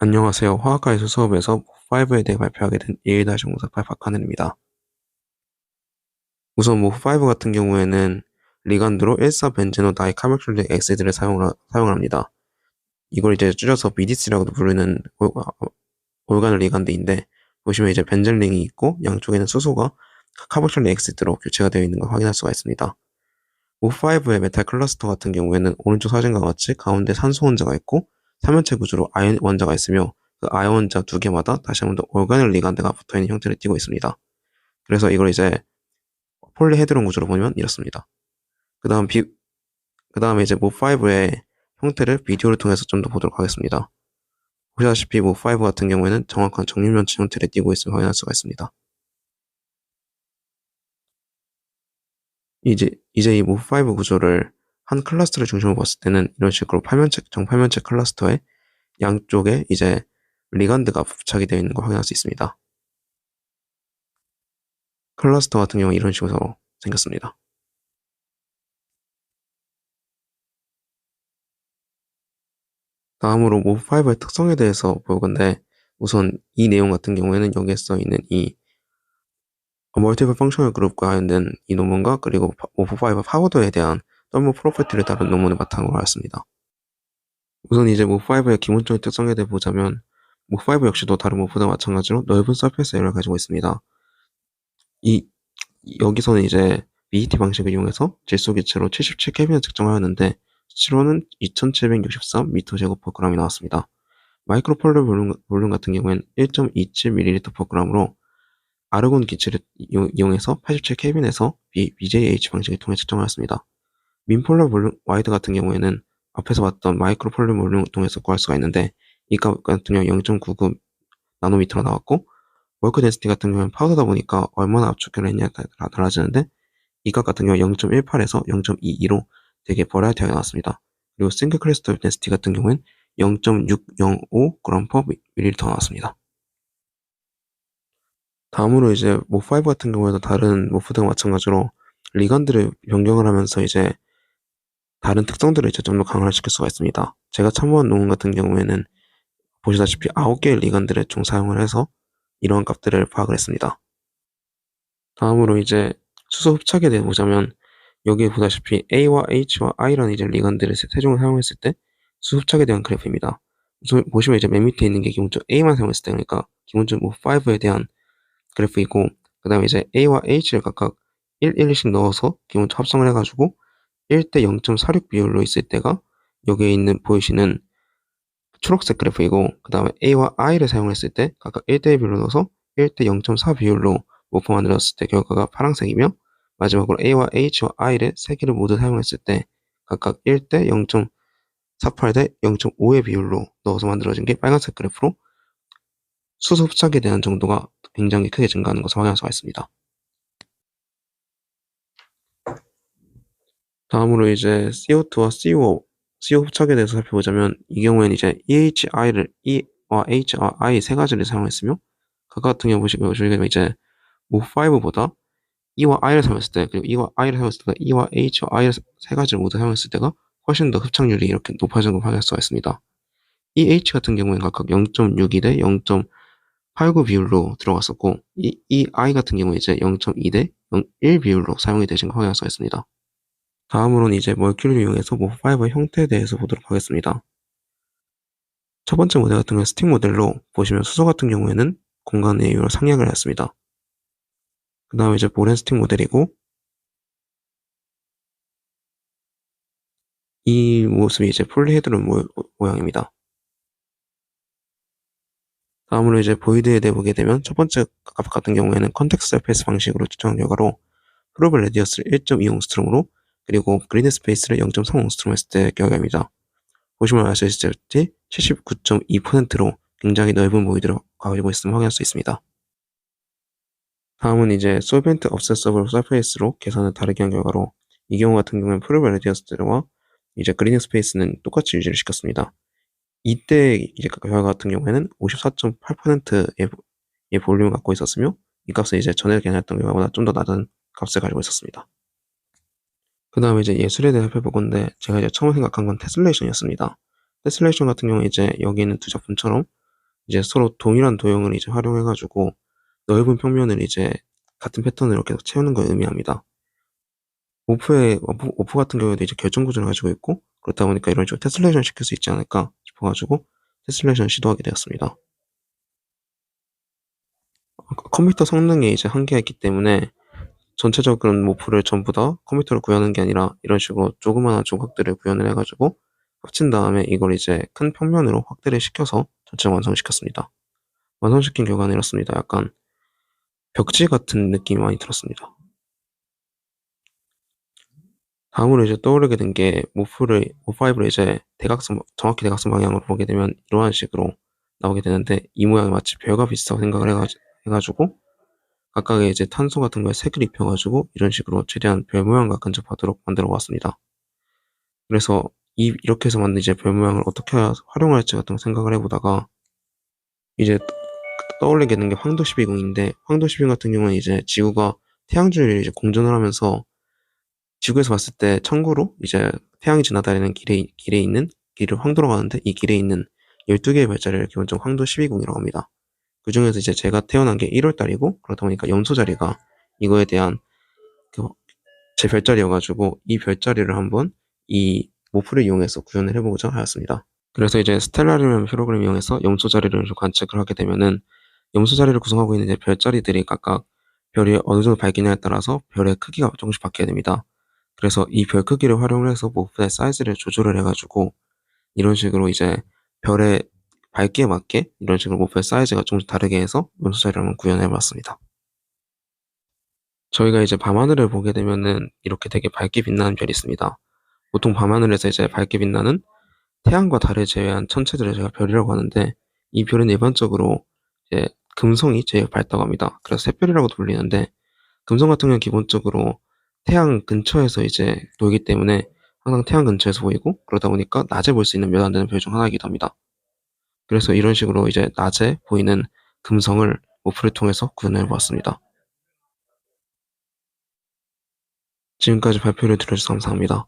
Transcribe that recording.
안녕하세요. 화학과에서 수업에서 5에 대해 발표하게 된 1-048 박하늘입니다. 우선 모프5 같은 경우에는 리간드로 1,4벤제노 다이카르복실릭 엑시드를 사용을, 사용을 합니다. 이걸 이제 줄여서 BDC라고도 부르는 올가놀 리간드인데 보시면 이제 벤젤링이 있고 양쪽에는 수소가 카보실릭 엑시드로 교체가 되어 있는 걸 확인할 수가 있습니다. 모프5의 메탈 클러스터 같은 경우에는 오른쪽 사진과 같이 가운데 산소 원자가 있고 3연체 구조로 아이온 원자가 있으며 그 아이온 원자 두 개마다 다시 한번 더 올가넬 리간드가 붙어있는 형태를 띠고 있습니다. 그래서 이걸 이제 폴리헤드론 구조로 보면 이렇습니다. 그 다음 비, 그 다음에 이제 모5의 형태를 비디오를 통해서 좀 더 보도록 하겠습니다. 보시다시피 모5 같은 경우에는 정확한 정육면체 형태를 띠고 있음을 확인할 수가 있습니다. 이제, 이제 이 모5 구조를 한 클러스터를 중심으로 봤을 때는 이런 식으로 팔면체, 정팔면체 클러스터의 양쪽에 이제 리간드가 부착이 되어 있는 걸 확인할 수 있습니다. 클러스터 같은 경우 이런 식으로 생겼습니다. 다음으로 모브5의 특성에 대해서 볼 건데 우선 이 내용 같은 경우에는 여기에 써 있는 이 멀티플 펑셔널 그룹과 관련된 이 논문과 그리고 모브5 파워더에 대한 더모 프로퍼티를 다룬 논문을 바탕으로 하였습니다. 우선 이제 모5의 기본적인 특성에 대해 보자면 모5 역시도 다른 모프와 마찬가지로 넓은 서페이스 에어를 가지고 있습니다. 이 여기서는 이제 BET 방식을 이용해서 질소 기체로 77K빈을 측정하였는데 수치로는 2763m/g이 나왔습니다. 마이크로폴르 볼륨, 볼륨 같은 경우에는 1.27ml/g으로 아르곤 기체를 이용해서 87K빈에서 BJH 방식을 통해 측정하였습니다. 민폴러 볼륨 와이드 같은 경우에는 앞에서 봤던 마이크로 폴륨 볼륨을 통해서 구할 수가 있는데 이 값 같은 경우 0.99 나노미터로 나왔고 월크 덴시티 같은 경우는 파우더다 보니까 얼마나 압축을 했냐에 따라 달라지는데 이 값 같은 경우 0.18에서 0.22로 되게 버라이티하게 나왔습니다. 그리고 싱글 크리스털 덴시티 같은 경우는 0.605g/ml 나왔습니다. 다음으로 이제 모프5 같은 경우에도 다른 모프들과 마찬가지로 리간드를 변경을 하면서 이제 다른 특성들을 더 강화시킬 수가 있습니다. 제가 참고한 논문 같은 경우에는 보시다시피 9개의 리건들을 총 사용을 해서 이러한 값들을 파악을 했습니다. 다음으로 이제 수소 흡착에 대해 보자면 여기에 보다시피 A와 H와 I라는 이제 리건들을 세종을 사용했을 때 수소 흡착에 대한 그래프입니다. 보시면 이제 맨 밑에 있는 게 기본적으로 A만 사용했을 때 그러니까 기본적으로 5에 대한 그래프이고 그 다음에 이제 A와 H를 각각 1, 1씩 넣어서 기본적으로 합성을 해가지고 1대 0.46 비율로 있을 때가 여기에 있는 보이시는 초록색 그래프이고 그 다음에 A와 I를 사용했을 때 각각 1대1 비율로 넣어서 1대 0.4 비율로 모프 만들었을 때 결과가 파란색이며 마지막으로 A와 H와 I를 세 개를 모두 사용했을 때 각각 1대 0.48 대 0.5의 비율로 넣어서 만들어진 게 빨간색 그래프로 수소 흡착에 대한 정도가 굉장히 크게 증가하는 것을 확인할 수가 있습니다. 다음으로 이제 CO2와 CO, CO 흡착에 대해서 살펴보자면 이 경우에는 이제 EHI를 E와 H와 I 세 가지를 사용했으며 각각 같은 경우 보시면 저희가 이제 모5보다 E와 I를 사용했을 때 그리고 E와 I를 사용했을 때 E와 H와 I를 세 가지를 모두 사용했을 때가 훨씬 더 흡착률이 이렇게 높아진 걸 확인할 수가 있습니다. EH 같은 경우에는 각각 0.62 대 0.89 비율로 들어갔었고 이 EI 같은 경우에 이제 0.2 대 0.1 비율로 사용이 되신 걸 확인할 수가 있습니다. 다음으로는 이제 멀큐를 이용해서 모브5의 형태에 대해서 보도록 하겠습니다. 첫 번째 모델 같은 경우는 스틱 모델로 보시면 수소 같은 경우에는 공간 내유로 상향을 했습니다. 그 다음에 이제 보렌 스틱 모델이고 이 모습이 이제 폴리헤드론 모양입니다. 다음으로 이제 보이드에 대해 보게 되면 첫 번째 값 같은 경우에는 컨텍스트 서페이스 방식으로 측정한 결과로 프로블 레디어스를 1.2옹스트롬으로 그리고 그리드 스페이스를 0.3옹스트롬 했을 때 결과입니다. 보시면 알 수 있을지 79.2%로 굉장히 넓은 모이드를 가지고 있음을 확인할 수 있습니다. 다음은 이제 솔벤트 업세서블 서페이스로 계산을 다르게 한 결과로 이 경우 같은 경우는 프로벨 레디어스와 이제 그리드 스페이스는 똑같이 유지를 시켰습니다. 이때 이제 결과 같은 경우에는 54.8%의 볼륨을 갖고 있었으며 이 값은 이제 전에 계산했던 결과보다 좀 더 낮은 값을 가지고 있었습니다. 그 다음에 이제 예술에 대해 살펴볼 건데 제가 이제 처음 생각한 건 테슬레이션이었습니다. 테슬레이션 같은 경우 이제 여기 있는 두 작품처럼 이제 서로 동일한 도형을 이제 활용해가지고 넓은 평면을 이제 같은 패턴으로 계속 채우는 걸 의미합니다. 오프의 오프, 오프 같은 경우에도 이제 결정 구조를 가지고 있고 그렇다 보니까 이런 식으로 테슬레이션 시킬 수 있지 않을까 싶어가지고 테슬레이션 시도하게 되었습니다. 컴퓨터 성능에 이제 한계가 있기 때문에 전체적인 모프를 전부 다 컴퓨터로 구현하는 게 아니라 이런 식으로 조그마한 조각들을 구현을 해가지고 합친 다음에 이걸 이제 큰 평면으로 확대를 시켜서 전체 완성시켰습니다. 완성시킨 결과는 이렇습니다. 약간 벽지 같은 느낌이 많이 들었습니다. 다음으로 이제 떠오르게 된 게 모프를 모5를 이제 대각선 정확히 대각선 방향으로 보게 되면 이러한 식으로 나오게 되는데 이 모양이 마치 별과 비슷하다고 생각을 해가지고 각각의 이제 탄소 같은 거에 색을 입혀가지고 이런 식으로 최대한 별 모양과 근접하도록 만들어 봤습니다. 그래서 이, 이렇게 해서 만든 이제 별 모양을 어떻게 활용할지 같은 거 생각을 해보다가 이제 떠올리게 된 게 황도 12궁인데 황도 12궁 같은 경우는 이제 지구가 태양주를 이제 공전을 하면서 지구에서 봤을 때 천구로 이제 태양이 지나다니는 길에, 길에 있는 길을 황도로 가는데 이 길에 있는 12개의 별자리를 기본적으로 황도 12궁이라고 합니다. 그 중에서 이제 제가 태어난 게 1월 달이고 그러다 보니까 염소 자리가 이거에 대한 그 제 별자리여가지고 이 별자리를 한번 이 모프를 이용해서 구현을 해보고자 하였습니다. 그래서 이제 스텔라리움 프로그램 이용해서 염소 자리를 관측을 하게 되면은 염소 자리를 구성하고 있는 별자리들이 각각 별이 어느 정도 밝기냐에 따라서 별의 크기가 조금씩 바뀌게 됩니다. 그래서 이 별 크기를 활용을 해서 모프의 사이즈를 조절을 해가지고 이런 식으로 이제 별의 밝기에 맞게 이런 식으로 모프의 사이즈가 조금씩 다르게 해서 염소 자리를 한번 구현해 봤습니다. 저희가 이제 밤하늘을 보게 되면은 이렇게 되게 밝게 빛나는 별이 있습니다. 보통 밤하늘에서 이제 밝게 빛나는 태양과 달을 제외한 천체들을 제가 별이라고 하는데 이 별은 일반적으로 이제 금성이 제일 밝다고 합니다. 그래서 새별이라고도 불리는데 금성 같은 경우는 기본적으로 태양 근처에서 이제 보이기 때문에 항상 태양 근처에서 보이고 그러다 보니까 낮에 볼 수 있는 몇 안 되는 별 중 하나이기도 합니다. 그래서 이런 식으로 이제 낮에 보이는 금성을 모프를 통해서 구현해 보았습니다. 지금까지 발표를 들어주셔서 감사합니다.